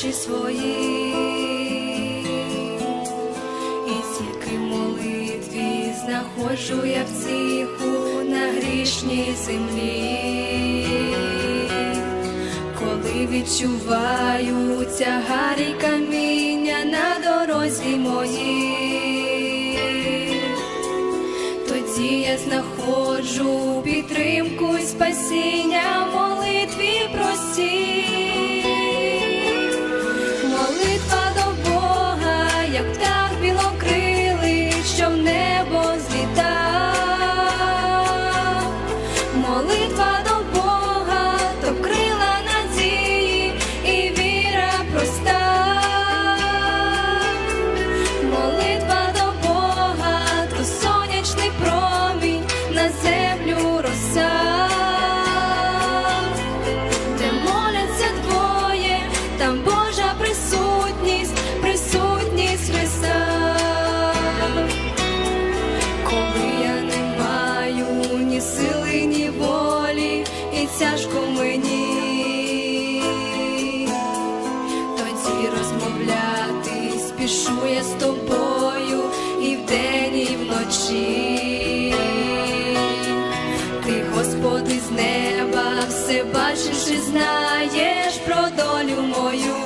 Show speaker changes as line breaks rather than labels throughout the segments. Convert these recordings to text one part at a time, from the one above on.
очі свої, і тільки молитві знаходжу я в ціху на грішній землі, коли відчуваю тягар і каміння на дорозі моїй, тоді я знаходжу підтримку і спасіння в молитві простій. віншує з тобою і вдень, і вночі, ти, Господи, з неба все бачиш і знаєш про долю мою,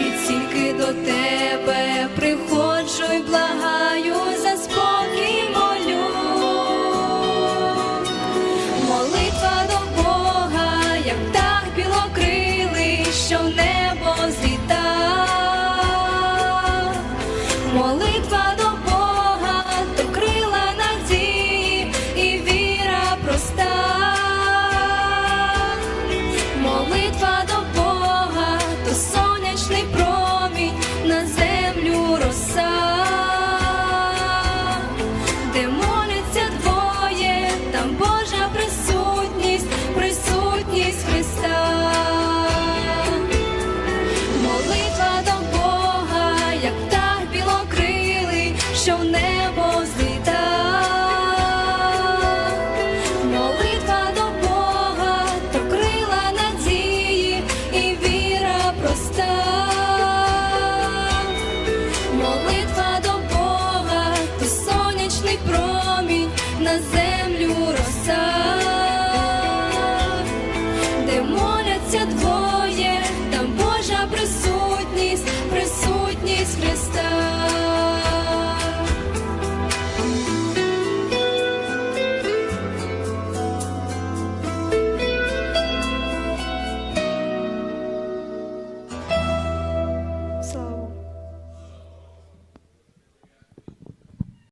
і тільки до тебе. на землю роса.